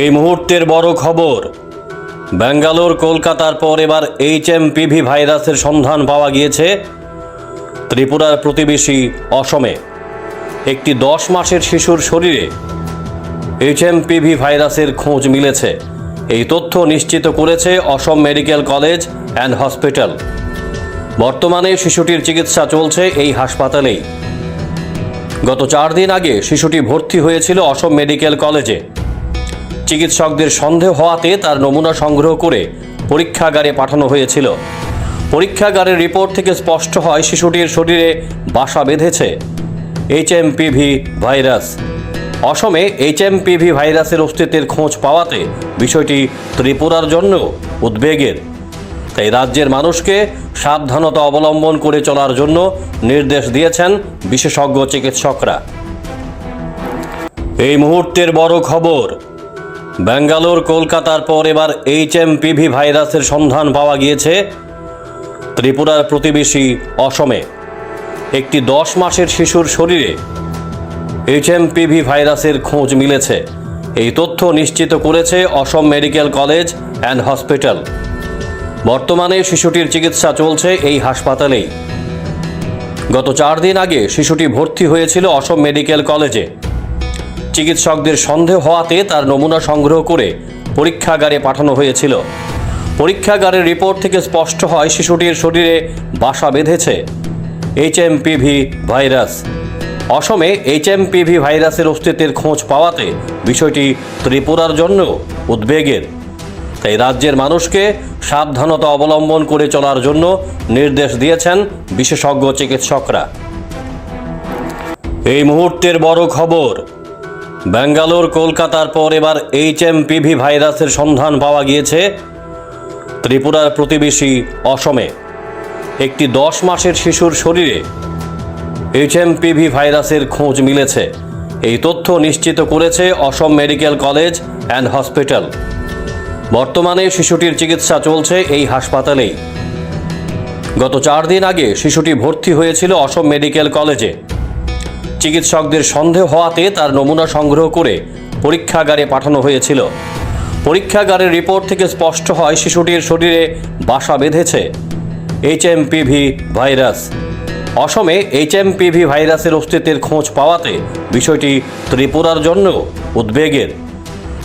এই মুহূর্তের বড় খবর, ব্যাঙ্গালোর, কলকাতার পর এবার এইচ এম পিভি ভাইরাসের সন্ধান পাওয়া গিয়েছে ত্রিপুরার প্রতিবেশী অসমে। একটি দশ মাসের শিশুর শরীরে এইচ এম পিভি ভাইরাসের খোঁজ মিলেছে। এই তথ্য নিশ্চিত করেছে Assam medical college and hospital. বর্তমানে শিশুটির চিকিৎসা চলছে এই হাসপাতালেই। গত চার দিন আগে শিশুটি ভর্তি হয়েছিল অসম মেডিকেল কলেজে। চিকিৎসকদের সন্দেহ হওয়াতে তার নমুনা সংগ্রহ করে পরীক্ষাগারে পাঠানো হয়েছিল। পরীক্ষাগারের রিপোর্ট থেকে স্পষ্ট হয়, শিশুটির শরীরে বাসা বেঁধেছে। HMPV virus. অসমে এইচএমপিভি ভাইরাসের অস্তিত্বের খোঁজ পাওয়াতে বিষয়টি ত্রিপুরার জন্য উদ্বেগের। তাই রাজ্যের মানুষকে সাবধানতা অবলম্বন করে চলার জন্য নির্দেশ দিয়েছেন বিশেষজ্ঞ চিকিৎসকরা। এই মুহূর্তের বড় খবর ব্যাঙ্গালোর, কলকাতার পর এবার এইচ এম পিভি ভাইরাসের সন্ধান পাওয়া গিয়েছে ত্রিপুরার প্রতিবেশী অসমে। একটি দশ মাসের শিশুর শরীরে এইচ এম পিভি ভাইরাসের খোঁজ মিলেছে। এই তথ্য নিশ্চিত করেছে Assam medical college and hospital. বর্তমানে শিশুটির চিকিৎসা চলছে এই হাসপাতালেই। গত চার দিন আগে শিশুটি ভর্তি হয়েছিল অসম মেডিকেল কলেজে। চিকিৎসকদের সন্দেহ হওয়াতে তার নমুনা সংগ্রহ করে পরীক্ষাগারে পাঠানো হয়েছিল। পরীক্ষাগারের রিপোর্ট থেকে স্পষ্ট হয়, শিশুটির শরীরে বাসা বেঁধেছে। HMPV virus. অসমে এইচএমপিভি ভাইরাসের অস্তিত্বের খোঁজ পাওয়াতে বিষয়টি ত্রিপুরার জন্য উদ্বেগের। তাই রাজ্যের মানুষকে সাবধানতা অবলম্বন করে চলার জন্য নির্দেশ দিয়েছেন বিশেষজ্ঞ চিকিৎসকরা। এই মুহূর্তের বড় খবর ব্যাঙ্গালোর, কলকাতার পর এবার এইচ এম পিভি ভাইরাসের সন্ধান পাওয়া গিয়েছে ত্রিপুরার প্রতিবেশী অসমে। একটি দশ মাসের শিশুর শরীরে এইচ এম পিভি ভাইরাসের খোঁজ মিলেছে। এই তথ্য নিশ্চিত করেছে Assam medical college and hospital. বর্তমানে শিশুটির চিকিৎসা চলছে এই হাসপাতালেই। গত চার দিন আগে শিশুটি ভর্তি হয়েছিল অসম মেডিকেল কলেজে। চিকিৎসকদের সন্দেহ হওয়াতে তার নমুনা সংগ্রহ করে পরীক্ষাগারে পাঠানো হয়েছিল। পরীক্ষাগারের রিপোর্ট থেকে স্পষ্ট হয়, শিশুটির শরীরে বাসা বেঁধেছে। HMPV virus. অসমে এইচএমপিভি ভাইরাসের অস্তিত্বের খোঁজ পাওয়াতে বিষয়টি ত্রিপুরার জন্য উদ্বেগের।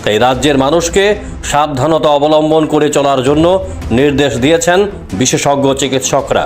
তাই রাজ্যের মানুষকে সাবধানতা অবলম্বন করে চলার জন্য নির্দেশ দিয়েছেন বিশেষজ্ঞ চিকিৎসকরা।